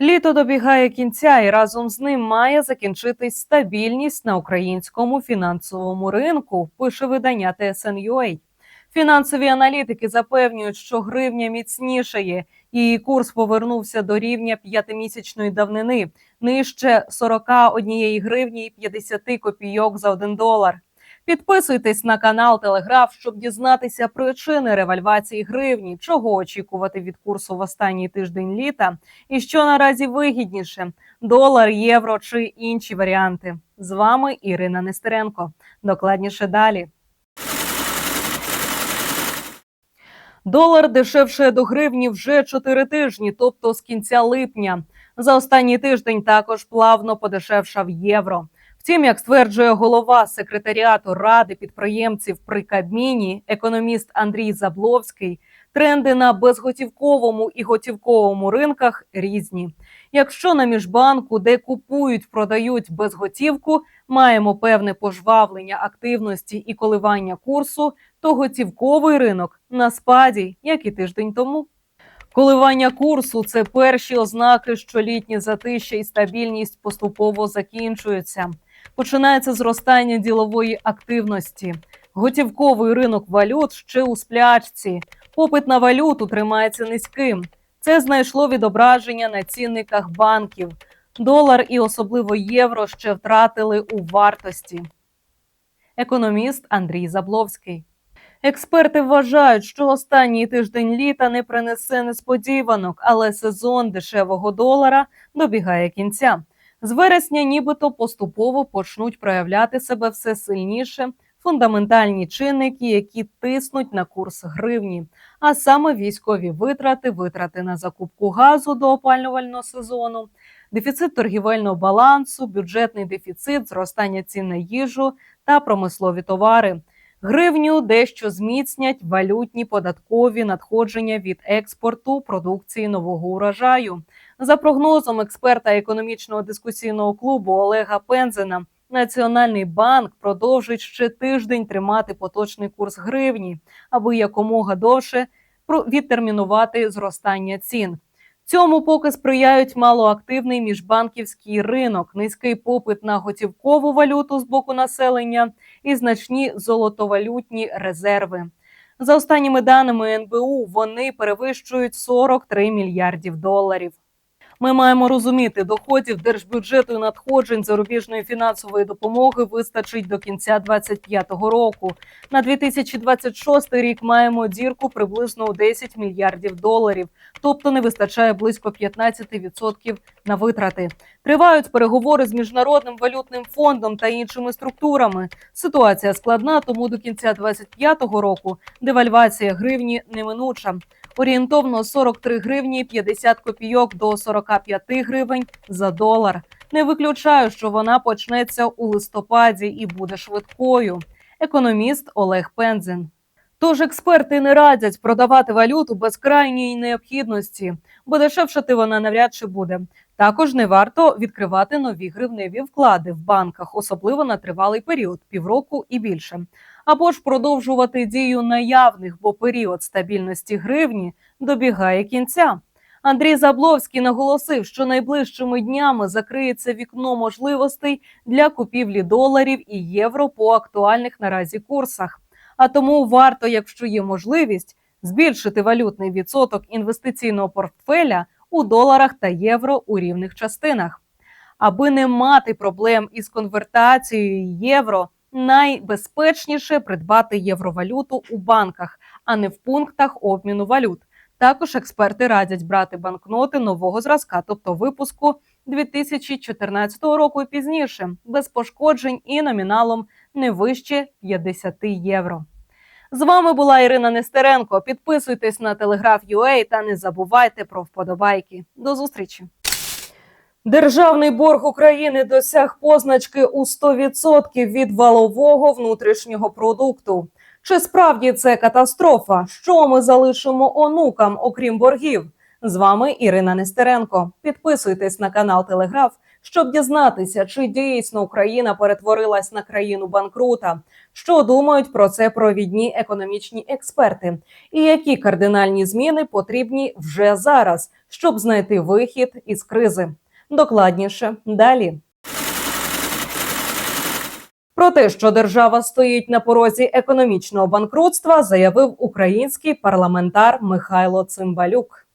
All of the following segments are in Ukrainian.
Літо добігає кінця, і разом з ним має закінчитись стабільність на українському фінансовому ринку. Пише видання TSN.ua. Фінансові аналітики запевнюють, що гривня міцнішає. Її курс повернувся до рівня п'ятимісячної давнини нижче 41 гривні і 50 копійок за один долар. Підписуйтесь на канал Телеграф, щоб дізнатися причини ревальвації гривні, чого очікувати від курсу в останній тиждень літа, і що наразі вигідніше: долар, євро чи інші варіанти. З вами Ірина Нестеренко. Докладніше далі. Долар дешевше до гривні вже 4 тижні, тобто з кінця липня. За останній тиждень також плавно подешевшав євро. Втім, як стверджує голова секретаріату ради підприємців при Кабміні, економіст Андрій Забловський, тренди на безготівковому і готівковому ринках різні. Якщо на міжбанку, де купують, продають безготівку, маємо певне пожвавлення активності і коливання курсу, то готівковий ринок на спаді, як і тиждень тому. Коливання курсу це перші ознаки, що літні затища і стабільність поступово закінчуються. Починається зростання ділової активності. Готівковий ринок валют ще у сплячці. Попит на валюту тримається низьким. Це знайшло відображення на цінниках банків. Долар і особливо євро ще втратили у вартості. Економіст Андрій Забловський. Експерти вважають, що останній тиждень літа не принесе несподіванок, але сезон дешевого долара добігає кінця. З вересня, нібито поступово почнуть проявляти себе все сильніше фундаментальні чинники, які тиснуть на курс гривні, а саме військові витрати, витрати на закупку газу до опалювального сезону, дефіцит торгівельного балансу, бюджетний дефіцит, зростання цін на їжу та промислові товари. Гривню дещо зміцнять валютні податкові надходження від експорту продукції нового урожаю. За прогнозом експерта економічного дискусійного клубу Олега Пензена, Національний банк продовжить ще тиждень тримати поточний курс гривні, аби якомога довше відтермінувати зростання цін. Цьому поки сприяють малоактивний міжбанківський ринок, низький попит на готівкову валюту з боку населення і значні золотовалютні резерви. За останніми даними НБУ, вони перевищують 43 мільярдів доларів. Ми маємо розуміти, доходів держбюджету і надходжень зарубіжної фінансової допомоги вистачить до кінця 2025 року. На 2026 рік маємо дірку приблизно у 10 мільярдів доларів, тобто не вистачає близько 15% на витрати. Тривають переговори з міжнародним валютним фондом та іншими структурами. Ситуація складна, тому до кінця 2025 року девальвація гривні неминуча орієнтовно 43 гривні 50 копійок до 45 гривень за долар. Не виключаю, що вона почнеться у листопаді і буде швидкою. Економіст Олег Пензин. Тож експерти не радять продавати валюту без крайньої необхідності, бо дешевшати вона навряд чи буде. Також не варто відкривати нові гривневі вклади в банках, особливо на тривалий період півроку і більше або ж продовжувати дію наявних, бо період стабільності гривні добігає кінця. Андрій Забловський наголосив, що найближчими днями закриється вікно можливостей для купівлі доларів і євро по актуальних наразі курсах. А тому варто, якщо є можливість, збільшити валютний відсоток інвестиційного портфеля у доларах та євро у рівних частинах, аби не мати проблем із конвертацією євро найбезпечніше придбати євровалюту у банках, а не в пунктах обміну валют. Також експерти радять брати банкноти нового зразка, тобто випуску 2014 року і пізніше, без пошкоджень і номіналом не вище 50 євро. З вами була Ірина Нестеренко. Підписуйтесь на телеграф UA та не забувайте про вподобайки. До зустрічі. Державний борг України досяг позначки у 100% від валового внутрішнього продукту. Чи справді це катастрофа? Що ми залишимо онукам, окрім боргів? З вами Ірина Нестеренко. Підписуйтесь на канал Телеграф, щоб дізнатися, чи дійсно Україна перетворилась на країну банкрута. Що думають про це провідні економічні експерти, і які кардинальні зміни потрібні вже зараз, щоб знайти вихід із кризи. Докладніше далі. Про те, що держава стоїть на порозі економічного банкрутства, заявив український парламентар Михайло Цимбалюк.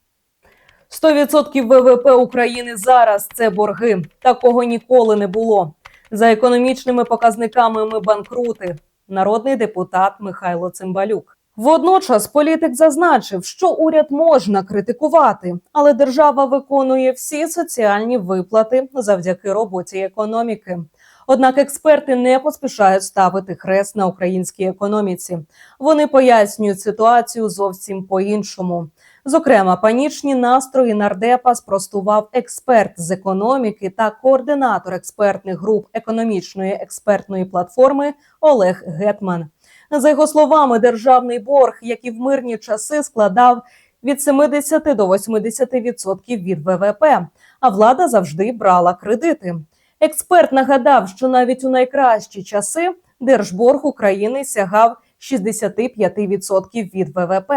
100% ВВП України зараз це борги. Такого ніколи не було. За економічними показниками ми банкрути. Народний депутат Михайло Цимбалюк. Водночас політик зазначив, що уряд можна критикувати, але держава виконує всі соціальні виплати завдяки роботі економіки. Однак експерти не поспішають ставити хрест на українській економіці. Вони пояснюють ситуацію зовсім по-іншому. Зокрема, панічні настрої нардепа спростував експерт з економіки та координатор експертних груп економічної експертної платформи Олег Гетман. За його словами, державний борг, як і в мирні часи, складав від 70 до 80% від ВВП, а влада завжди брала кредити. Експерт нагадав, що навіть у найкращі часи держборг України сягав 65% від ВВП.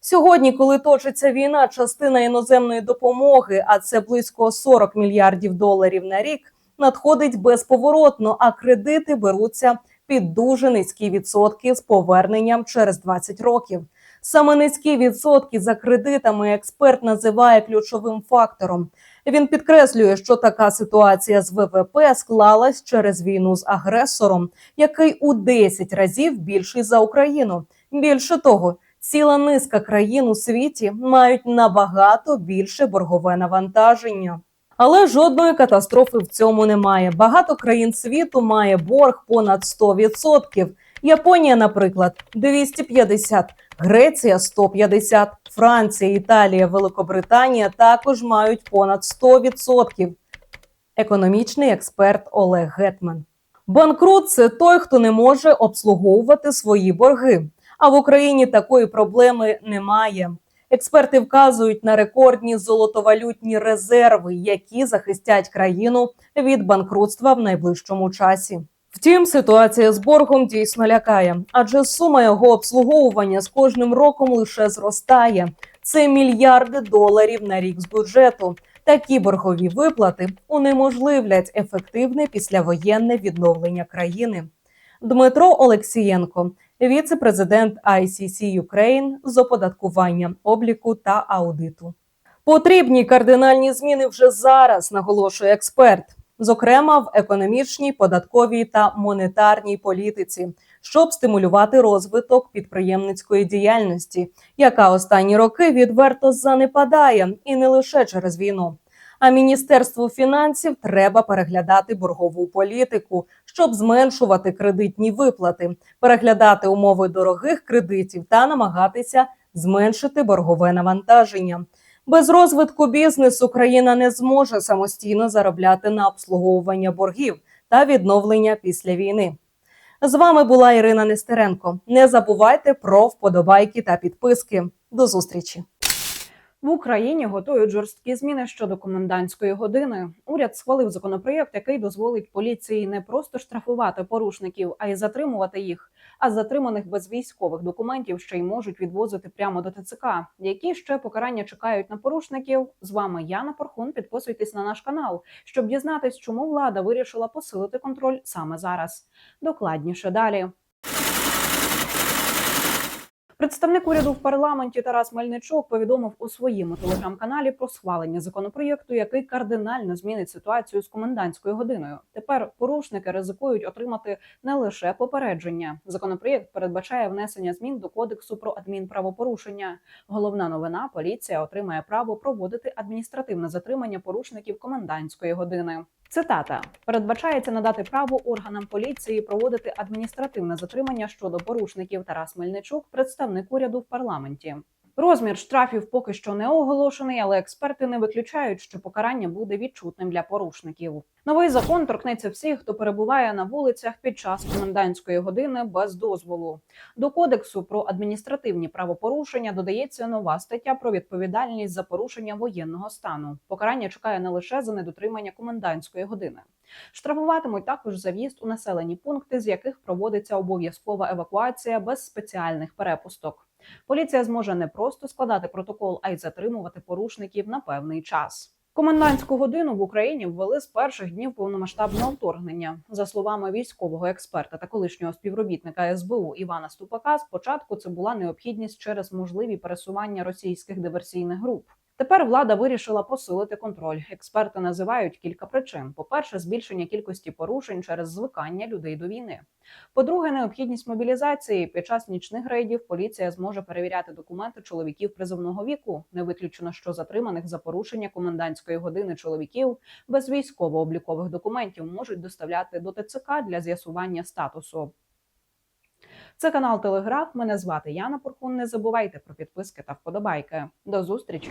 Сьогодні, коли точиться війна, частина іноземної допомоги, а це близько 40 мільярдів доларів на рік, надходить безповоротно, а кредити беруться під дуже низькі відсотки з поверненням через 20 років. Саме низькі відсотки за кредитами експерт називає ключовим фактором. Він підкреслює, що така ситуація з ВВП склалась через війну з агресором, який у 10 разів більший за Україну. Більше того, ціла низка країн у світі мають набагато більше боргове навантаження. Але жодної катастрофи в цьому немає. Багато країн світу має борг понад 100%. Японія, наприклад, 250, Греція 150, Франція, Італія, Великобританія також мають понад 100%. Економічний експерт Олег Гетман. Банкрут це той, хто не може обслуговувати свої борги. А в Україні такої проблеми немає. Експерти вказують на рекордні золотовалютні резерви, які захистять країну від банкрутства в найближчому часі. Втім, ситуація з боргом дійсно лякає, адже сума його обслуговування з кожним роком лише зростає. Це мільярди доларів на рік з бюджету. Такі боргові виплати унеможливлять ефективне післявоєнне відновлення країни. Дмитро Олексієнко, віце-президент ICC Ukraine з оподаткування, обліку та аудиту. Потрібні кардинальні зміни вже зараз, наголошує експерт, зокрема в економічній, податковій та монетарній політиці, щоб стимулювати розвиток підприємницької діяльності, яка останні роки відверто занепадає, і не лише через війну. А міністерству фінансів треба переглядати боргову політику, щоб зменшувати кредитні виплати, переглядати умови дорогих кредитів та намагатися зменшити боргове навантаження. Без розвитку бізнесу країна не зможе самостійно заробляти на обслуговування боргів та відновлення після війни. З вами була Ірина Нестеренко. Не забувайте про вподобайки та підписки. До зустрічі. В Україні готують жорсткі зміни щодо комендантської години. Уряд схвалив законопроєкт, який дозволить поліції не просто штрафувати порушників, а й затримувати їх. А затриманих без військових документів ще й можуть відвозити прямо до ТЦК. Які ще покарання чекають на порушників? З вами Яна Порхун. Підписуйтесь на наш канал, щоб дізнатись, чому влада вирішила посилити контроль саме зараз. Докладніше далі. Представник уряду в парламенті Тарас Мельничук повідомив у своєму телеграм-каналі про схвалення законопроєкту, який кардинально змінить ситуацію з комендантською годиною. Тепер порушники ризикують отримати не лише попередження. Законопроєкт передбачає внесення змін до кодексу про адмінправопорушення. Головна новина: поліція отримає право проводити адміністративне затримання порушників комендантської години. Цитата передбачається надати право органам поліції проводити адміністративне затримання щодо порушників Тарас Мельничук, представник уряду в парламенті. Розмір штрафів поки що не оголошений, але експерти не виключають, що покарання буде відчутним для порушників. Новий закон торкнеться всіх, хто перебуває на вулицях під час комендантської години без дозволу. До кодексу про адміністративні правопорушення додається нова стаття про відповідальність за порушення воєнного стану. Покарання чекає не лише за недотримання комендантської години. Штрафуватимуть також за в'їзд у населені пункти, з яких проводиться обов'язкова евакуація без спеціальних перепусток. Поліція зможе не просто складати протокол, а й затримувати порушників на певний час. Комендантську годину в Україні ввели з перших днів повномасштабного вторгнення. За словами військового експерта та колишнього співробітника СБУ Івана Ступака, спочатку це була необхідність через можливі пересування російських диверсійних груп. Тепер влада вирішила посилити контроль. Експерти називають кілька причин: по-перше, збільшення кількості порушень через звикання людей до війни. По-друге, необхідність мобілізації під час нічних рейдів поліція зможе перевіряти документи чоловіків призовного віку. Не виключено, що затриманих за порушення комендантської години чоловіків без військово-облікових документів можуть доставляти до ТЦК для з'ясування статусу. Це канал Телеграф. Мене звати Яна Порхун. Не забувайте про підписки та вподобайки. До зустрічі!